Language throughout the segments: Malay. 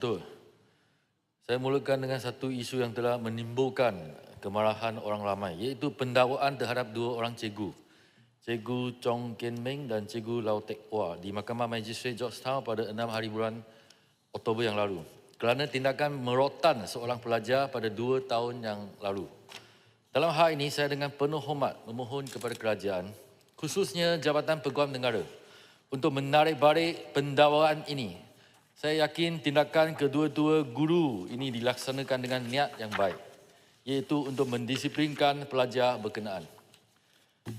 Betul. Saya mulakan dengan satu isu yang telah menimbulkan kemarahan orang ramai iaitu pendakwaan terhadap dua orang cikgu. Cikgu Chong Kian Meng dan Cikgu Lau Tek Hua di Mahkamah Magistrate Georgetown pada 6 hari bulan Oktober yang lalu kerana tindakan merotan seorang pelajar pada dua tahun yang lalu. Dalam hal ini saya dengan penuh hormat memohon kepada kerajaan khususnya Jabatan Peguam Negara untuk menarik balik pendakwaan ini saya yakin tindakan kedua-dua guru ini dilaksanakan dengan niat yang baik, iaitu untuk mendisiplinkan pelajar berkenaan.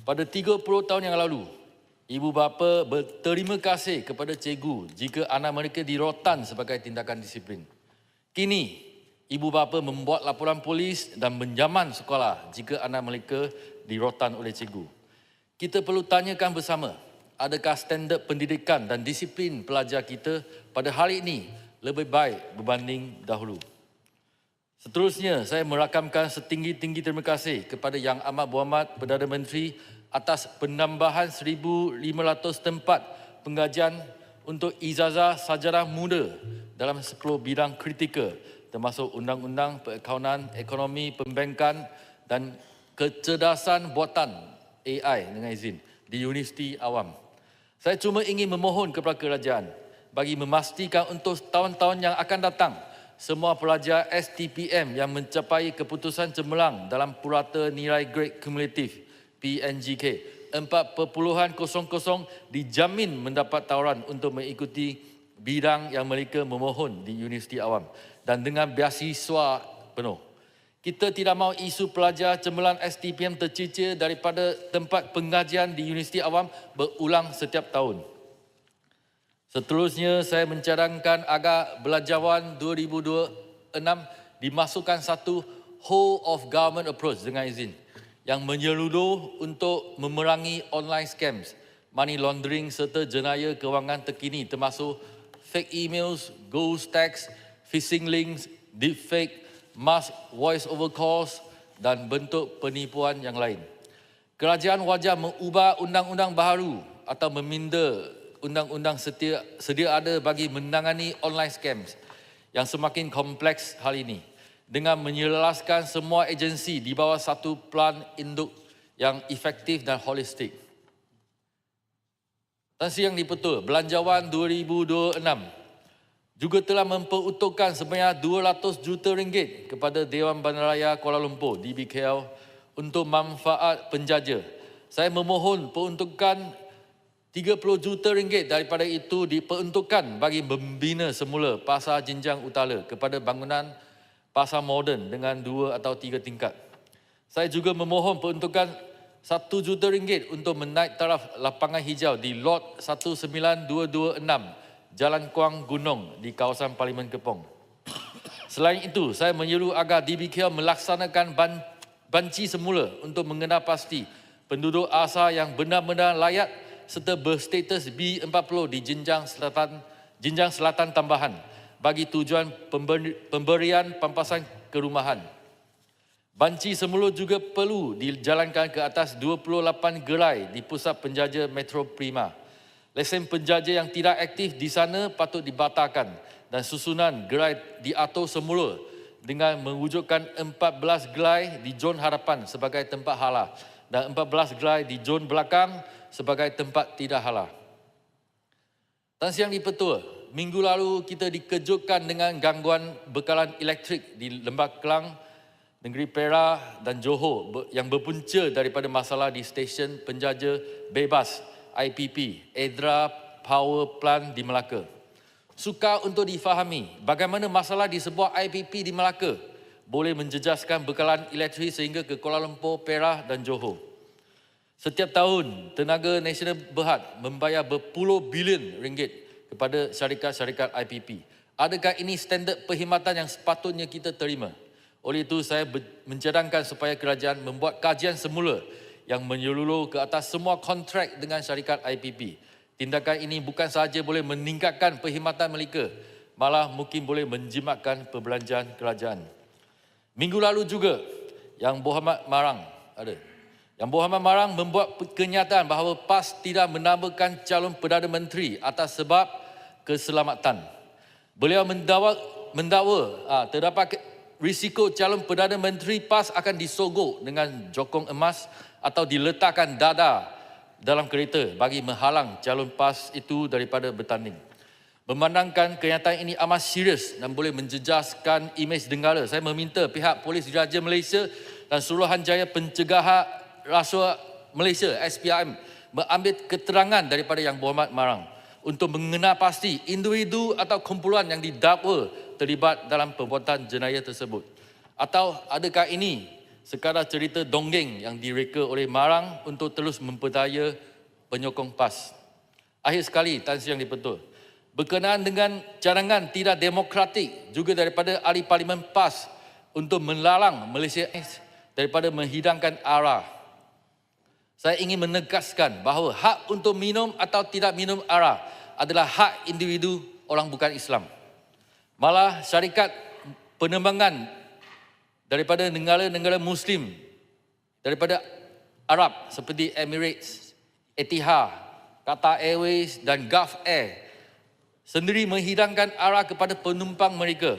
Pada 30 tahun yang lalu, ibu bapa berterima kasih kepada cikgu jika anak mereka dirotan sebagai tindakan disiplin. Kini, ibu bapa membuat laporan polis dan menjaman sekolah jika anak mereka dirotan oleh cikgu. Kita perlu tanyakan bersama, adakah standard pendidikan dan disiplin pelajar kita pada hari ini lebih baik berbanding dahulu. Seterusnya, saya merakamkan setinggi-tinggi terima kasih kepada Yang Amat Berhormat Perdana Menteri atas penambahan 1,500 tempat pengajian untuk ijazah sajarah muda dalam 10 bidang kritikal termasuk undang-undang perakaunan ekonomi pembankan dan kecerdasan buatan AI dengan izin di Universiti Awam. Saya cuma ingin memohon kepada kerajaan bagi memastikan untuk tahun-tahun yang akan datang semua pelajar STPM yang mencapai keputusan cemerlang dalam purata nilai grade kumulatif PNGK 4.00 dijamin mendapat tawaran untuk mengikuti bidang yang mereka memohon di Universiti Awam dan dengan beasiswa penuh. Kita tidak mahu isu pelajar cemerlang STPM tercicir daripada tempat pengajian di Universiti Awam berulang setiap tahun. Seterusnya, saya mencadangkan agar belajawan 2026 dimasukkan satu whole of government approach dengan izin yang menyeluruh untuk memerangi online scams, money laundering serta jenayah kewangan terkini termasuk fake emails, ghost text, phishing links, deepfake, mass voice over calls dan bentuk penipuan yang lain. Kerajaan wajar mengubah undang-undang baru atau meminda undang-undang setia, sedia ada bagi menangani online scams yang semakin kompleks hal ini dengan menyelaraskan semua agensi di bawah satu plan induk yang efektif dan holistik. Tan Siang dipetul, Belanjawan 2026 juga telah memperuntukkan sebanyak 200 juta ringgit kepada Dewan Bandaraya Kuala Lumpur DBKL untuk manfaat penjaja. Saya memohon peruntukan 30 juta ringgit daripada itu diperuntukkan bagi membina semula pasar jenjang utara kepada bangunan pasar moden dengan dua atau tiga tingkat. Saya juga memohon peruntukan 1 juta ringgit untuk menaik taraf lapangan hijau di lot 19226 Jalan Kuang Gunung di kawasan Parlimen Kepong. Selain itu, saya menyuruh agar DBK melaksanakan ban, banci semula untuk mengenal pasti penduduk asal yang benar-benar layak serta berstatus B40 di jenjang selatan jenjang selatan tambahan bagi tujuan pemberi, pemberian pampasan kerumahan. Banci semula juga perlu dijalankan ke atas 28 gerai di pusat penjaja Metro Prima Lesen penjaja yang tidak aktif di sana patut dibatalkan dan susunan gerai diatur semula dengan mewujudkan 14 gerai di zon harapan sebagai tempat halal dan 14 gerai di zon belakang sebagai tempat tidak halal. Tan Siang dipetua, minggu lalu kita dikejutkan dengan gangguan bekalan elektrik di Lembah Kelang, Negeri Perak dan Johor yang berpunca daripada masalah di stesen penjaja bebas IPP, Edra Power Plant di Melaka. Sukar untuk difahami bagaimana masalah di sebuah IPP di Melaka boleh menjejaskan bekalan elektrik sehingga ke Kuala Lumpur, Perak dan Johor. Setiap tahun, Tenaga Nasional Berhad membayar berpuluh bilion ringgit kepada syarikat-syarikat IPP. Adakah ini standard perkhidmatan yang sepatutnya kita terima? Oleh itu, saya mencadangkan supaya kerajaan membuat kajian semula yang menyeluruh ke atas semua kontrak dengan syarikat IPP. Tindakan ini bukan sahaja boleh meningkatkan perkhidmatan mereka, malah mungkin boleh menjimatkan perbelanjaan kerajaan. Minggu lalu juga, Yang Berhormat Marang ada. Yang Berhormat Marang membuat kenyataan bahawa PAS tidak menambahkan calon Perdana Menteri atas sebab keselamatan. Beliau mendakwa, mendakwa ah, terdapat risiko calon Perdana Menteri PAS akan disogok dengan jokong emas atau diletakkan dada dalam kereta bagi menghalang calon PAS itu daripada bertanding. Memandangkan kenyataan ini amat serius dan boleh menjejaskan imej negara, saya meminta pihak Polis Diraja Malaysia dan Suruhanjaya Pencegahan Rasuah Malaysia SPRM mengambil keterangan daripada Yang Berhormat Marang untuk mengenal pasti individu atau kumpulan yang didakwa terlibat dalam perbuatan jenayah tersebut. Atau adakah ini sekadar cerita donggeng yang direka oleh Marang untuk terus memperdaya penyokong PAS. Akhir sekali, Tan Sri Yang dipetul berkenaan dengan cadangan tidak demokratik juga daripada ahli parlimen PAS untuk melalang Malaysia daripada menghidangkan arah. Saya ingin menegaskan bahawa hak untuk minum atau tidak minum arah adalah hak individu orang bukan Islam. Malah syarikat penerbangan daripada negara-negara Muslim daripada Arab seperti Emirates, Etihad, Qatar Airways dan Gulf Air sendiri menghidangkan arah kepada penumpang mereka.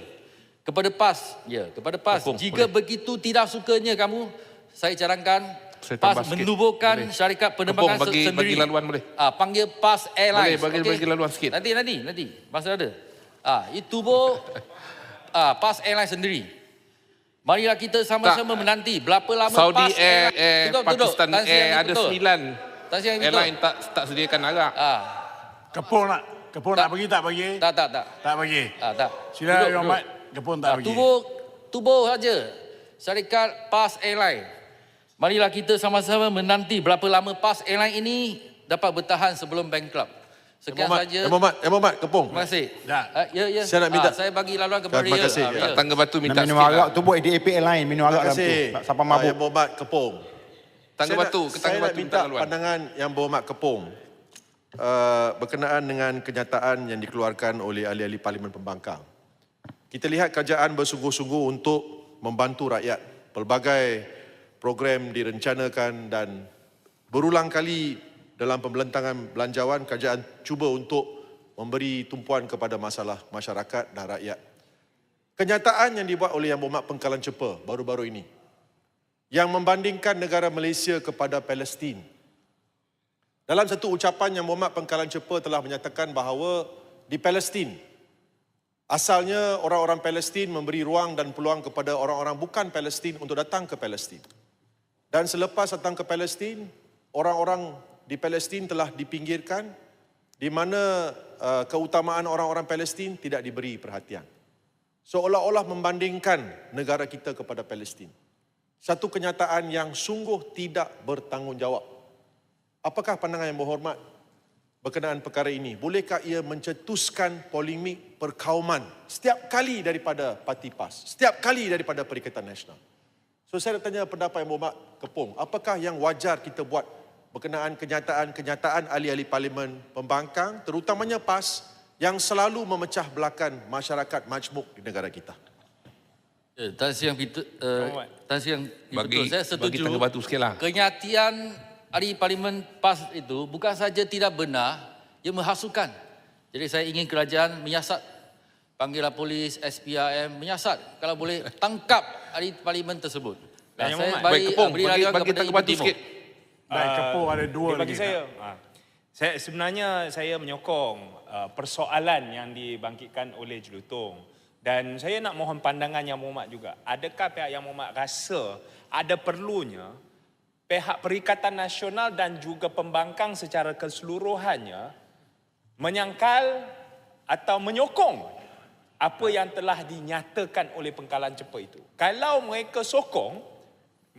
Kepada PAS ya kepada PAS. Tepung, jika boleh. begitu tidak sukanya kamu saya cadangkan saya PAS menubuhkan boleh. syarikat penerbangan bagi, sendiri. bagi laluan boleh. Ah panggil PAS Airlines boleh bagi okay? bagi laluan sikit. Nanti nanti nanti. Masa ada. Ah itu bo ah PAS Airlines sendiri Marilah kita sama-sama menanti berapa lama Saudi PAS Air, Air duduk, Pakistan duduk. Air ada sembilan airline tak tak sediakan arak. Ah. Kepul nak Kepun tak, nak pergi tak bagi? Tak, tak, tak. Tak bagi? Tak, tak. Sila Yang Amat, Kepun tak, tak bagi? Tubuh, tubuh saja. Syarikat PAS Airline. Marilah kita sama-sama menanti berapa lama PAS Airline ini dapat bertahan sebelum bankrupt. Sekian saja. Yang Muhammad, Yang Muhammad, Kepung. Terima kasih. Ya. Uh, ya, ya. Saya nak minta. Uh, saya bagi laluan kepada Terima kasih. Ya. Tangga batu minta minum sikit. Minum arak lah. tu buat ADAP Airline. Minum arak dalam tu. Sampai mabuk. Yang Muhammad, Kepung. Tangga batu. Saya nak minta pandangan Yang Muhammad, Kepung. Uh, berkenaan dengan kenyataan yang dikeluarkan oleh ahli-ahli Parlimen Pembangkang. Kita lihat kerajaan bersungguh-sungguh untuk membantu rakyat. Pelbagai program direncanakan dan berulang kali dalam pembelentangan belanjawan, kerajaan cuba untuk memberi tumpuan kepada masalah masyarakat dan rakyat. Kenyataan yang dibuat oleh Yang Berhormat Pengkalan Cepa baru-baru ini yang membandingkan negara Malaysia kepada Palestin dalam satu ucapan yang Muhammad Pengkalan Cepa telah menyatakan bahawa di Palestin, asalnya orang-orang Palestin memberi ruang dan peluang kepada orang-orang bukan Palestin untuk datang ke Palestin. Dan selepas datang ke Palestin, orang-orang di Palestin telah dipinggirkan di mana uh, keutamaan orang-orang Palestin tidak diberi perhatian. Seolah-olah membandingkan negara kita kepada Palestin. Satu kenyataan yang sungguh tidak bertanggungjawab. Apakah pandangan yang berhormat berkenaan perkara ini? Bolehkah ia mencetuskan polemik perkauman setiap kali daripada Parti PAS, setiap kali daripada Perikatan Nasional? So saya nak tanya pendapat yang berhormat Kepung, apakah yang wajar kita buat berkenaan kenyataan-kenyataan ahli-ahli parlimen pembangkang, terutamanya PAS, yang selalu memecah belakan masyarakat majmuk di negara kita? Ya, Tan Siang Peter, uh, Tan Siang bagi, saya setuju. Bagi batu sikit lah. Kenyataan ahli parlimen PAS itu bukan saja tidak benar, ia menghasukan. Jadi saya ingin kerajaan menyiasat panggilan polis, SPRM menyiasat kalau boleh tangkap ahli parlimen tersebut. Nah, saya bagi, Kepung, beri bagi, bagi tangga batu sikit. Baik, Kepung ada dua okay, bagi saya. Ha. Saya sebenarnya saya menyokong uh, persoalan yang dibangkitkan oleh Jelutong dan saya nak mohon pandangan yang Muhammad juga. Adakah pihak yang Muhammad rasa ada perlunya pihak Perikatan Nasional dan juga pembangkang secara keseluruhannya menyangkal atau menyokong apa yang telah dinyatakan oleh pengkalan cepa itu. Kalau mereka sokong,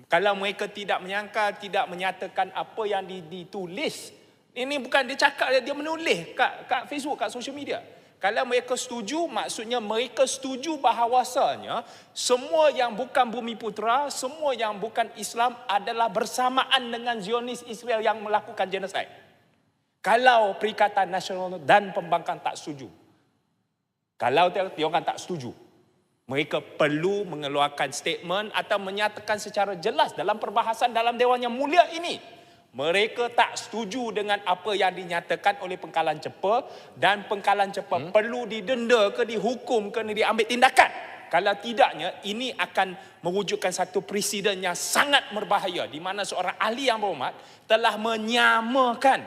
kalau mereka tidak menyangkal, tidak menyatakan apa yang ditulis, ini bukan dia cakap, dia menulis kat, kat Facebook, kat social media. Kalau mereka setuju, maksudnya mereka setuju bahawasanya semua yang bukan bumi putera, semua yang bukan Islam adalah bersamaan dengan Zionis Israel yang melakukan genosid. Kalau Perikatan Nasional dan Pembangkang tak setuju. Kalau Tiongkok tak setuju. Mereka perlu mengeluarkan statement atau menyatakan secara jelas dalam perbahasan dalam Dewan yang mulia ini Mereka tak setuju dengan apa yang dinyatakan oleh pengkalan cepa dan pengkalan cepa hmm? perlu didenda ke dihukum ke diambil tindakan. Kalau tidaknya ini akan mewujudkan satu presiden yang sangat berbahaya di mana seorang ahli yang berhormat telah menyamakan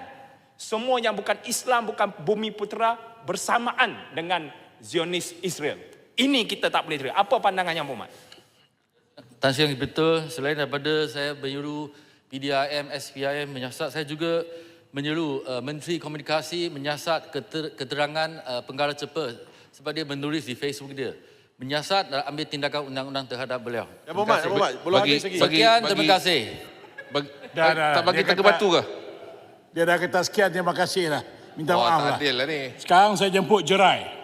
semua yang bukan Islam bukan bumi putera bersamaan dengan Zionis Israel. Ini kita tak boleh terima. Apa pandangan yang berhormat? Tan Sri yang betul, selain daripada saya menyuruh PDIM, SPIM menyiasat, saya juga menyuruh uh, Menteri Komunikasi menyiasat keter, keterangan uh, penggara cepa sebab dia menulis di Facebook dia. Menyiasat dan ambil tindakan undang-undang terhadap beliau. Yang Berhormat, Yang Berhormat, belum Bagi- habis lagi. bagi- Sekian, terima kasih. Bagi, Dah, dah, tak bagi kata- batu ke? Dia dah kata sekian terima kasih lah. Minta Wah, maaf tak lah. adil lah ni. Sekarang saya jemput Jerai.